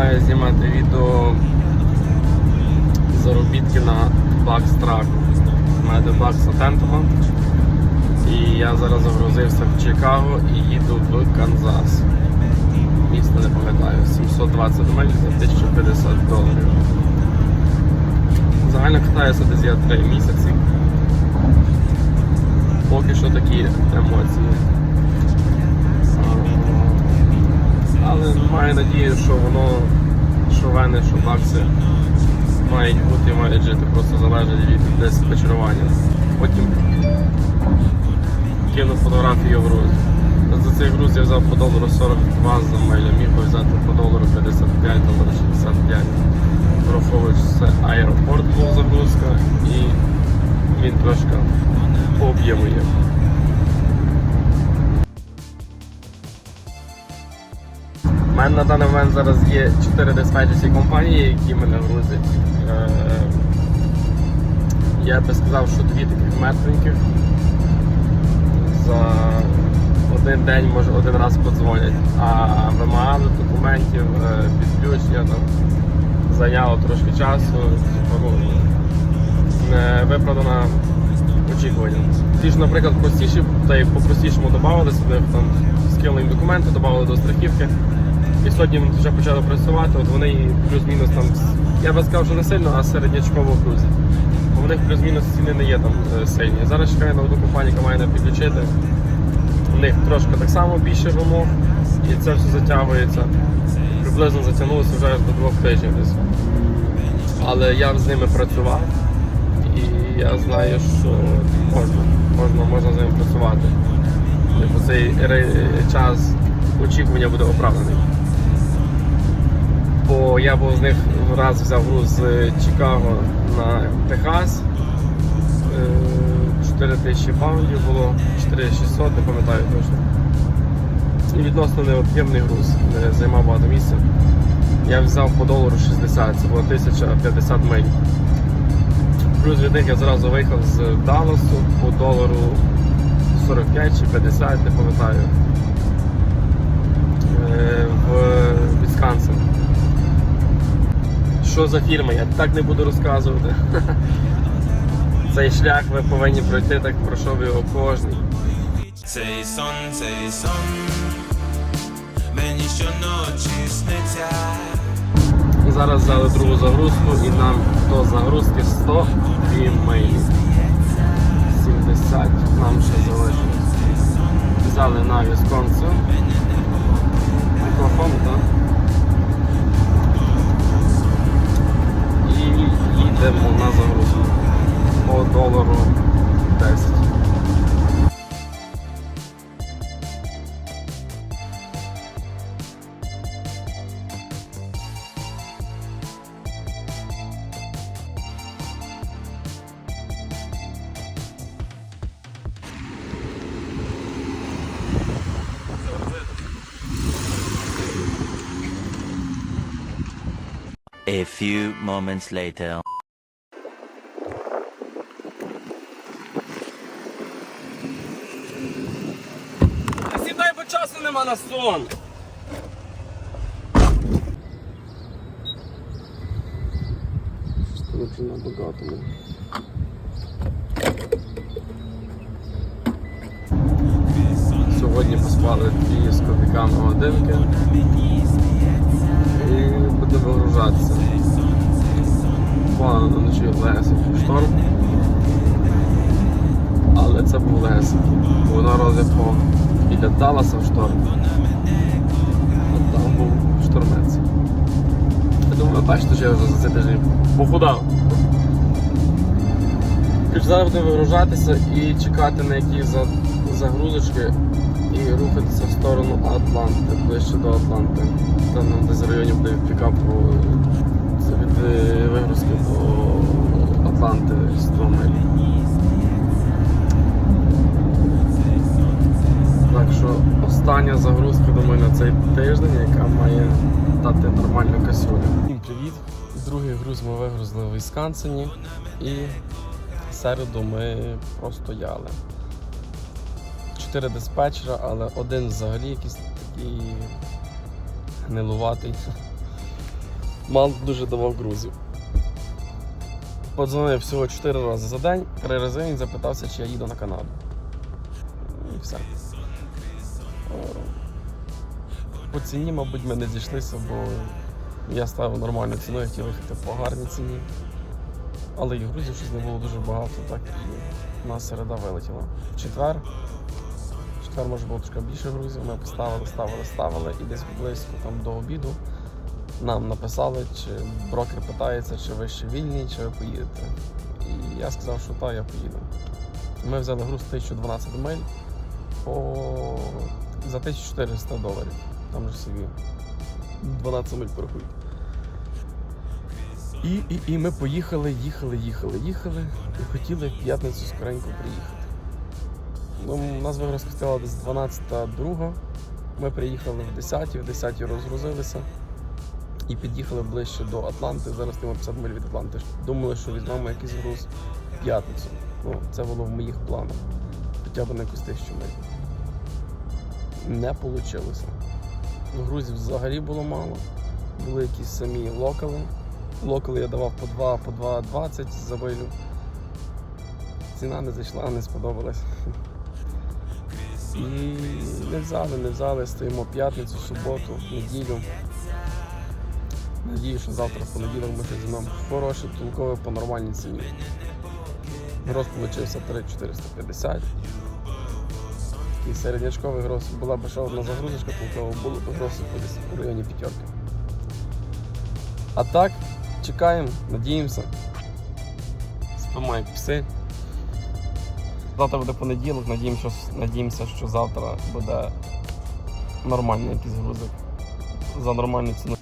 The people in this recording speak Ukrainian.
починаю знімати відео заробітки на бакс-траку. У мене бакс Атентова. І я зараз загрузився в Чикаго і їду в Канзас. Місто не пам'ятаю, 720 миль за 1050 доларів. Загально катаюся десь я 3 місяці. Поки що такі емоції. Але маю надію, що воно, що що бакси мають бути і мають жити, просто залежить від диспетчерування. Потім кину фотографію в груз. За цей груз я взяв по долару 42 за милю, міг би взяти по долару 55, долару 65. Враховуючи це аеропорт був загрузка і він трошки по є. На даний момент зараз є 4 диспетчерські компанії, які мене грузять. Е, Я би сказав, що дві таких мертвеньких за один день, може один раз подзвонять, а вимагали документів, е, підключення там зайняло трошки часу, типу, ну, не виправдано очікування. Ті ж, наприклад, простіші, та й по-простішому додавали сюди, там скинули документи, додавали до страхівки. І сьогодні вже почали працювати, от вони плюс-мінус там, я би сказав, що не сильно, а середнячково крузі. Бо в них плюс-мінус ціни не є там е, сильні. Зараз чекаю на одну компанію, яка має не підключити. У них трошки так само більше вимог, і це все затягується. Приблизно затягнулося вже до двох тижнів десь. Але я з ними працював і я знаю, що можна, можна, можна з ними працювати. Типу цей час очікування буде оправданий. Бо я був з них раз взяв груз з Чикаго на Техас. Е, 4 тисячі паундів було, 4600, не пам'ятаю точно. І відносно необ'ємний груз, не займав багато місця. Я взяв по долару 60, це було 1050 миль. Плюс від них я зразу виїхав з Далласу по долару 45 чи 50, не пам'ятаю. Е, В Вісконсин. Що за фірма, я так не буду розказувати. Цей шлях ви повинні пройти, так пройшов його кожен. Цей сон, цей сон, мені щоночі сниться. І зараз взяли другу загрузку і нам до загрузки 100 милі. 70 нам ще залишилось. Взяли на Вісконсин. Мікрофон, так? A few moments later. Сідай, бо часу нема на сон. Короче, набагато. не. Сьогодні поспали дві з копійками годинки і будемо вигружатися. Погано вночі легесенький шторм. Але це був легесенький. Воно розіпало біля Далласа в шторм. А там був штормець. Я думаю, ви бачите, що я вже за цей тиждень похудав. Зараз будемо вигружатися і чекати на які за- загрузочки і рухатися в сторону Атланти, ближче до Атланти. Там нам десь в районі буде пікапу від е, вигрузки до Атланти 100 миль. Так що остання загрузка, думаю, на цей тиждень, яка має дати нормальну касюлю. Всім привіт! Другий груз ми вигрузили в Вісконсині і середу ми простояли. Чотири диспетчера, але один взагалі якийсь такий гнилуватий. Мал дуже давав грузів. Подзвонив всього 4 рази за день, три рази він запитався, чи я їду на Канаду. І все. По ціні, мабуть, ми не зійшлися, бо я ставив нормальну ціну, я хотів їхати по гарній ціні. Але і грузів щось не було дуже багато, так і нас середа вилетіла. В четвер. Четвер може було трошки більше грузів. Ми поставили, ставили, ставили, і десь близько там до обіду нам написали, чи брокер питається, чи ви ще вільні, чи ви поїдете. І я сказав, що так, я поїду. Ми взяли груз 1012 миль по... за 1400 доларів. Там же собі 12 миль порахують. І, і, і ми поїхали, їхали, їхали, їхали і хотіли в п'ятницю скоренько приїхати. Ну, нас стояла десь 12.02. Ми приїхали в 10 в 10 розгрузилися і під'їхали ближче до Атланти. Зараз стоїмо 50 миль від Атланти. Думали, що візьмемо якийсь груз в п'ятницю. Ну, це було в моїх планах. Хоча б на якусь тисячу миль. Не вийшло. Грузів взагалі було мало. Були якісь самі локали. Локали я давав по 2, по 2,20 за милю. Ціна не зайшла, не сподобалась. І не взяли, не взяли, стоїмо п'ятницю, суботу, неділю. Надію, що завтра в понеділок ми щось візьмемо хороше, толкове по нормальній ціні. Гроз получився 3,450. Такий середнячковий гроз. Була б ще одна загрузочка толкова, було б гроз в районі п'ятерки. А так, чекаємо, надіємося. Спимо як пси. Завтра буде понеділок, надіємося, надіємося, що завтра буде нормальний якийсь грузик за нормальну ціну.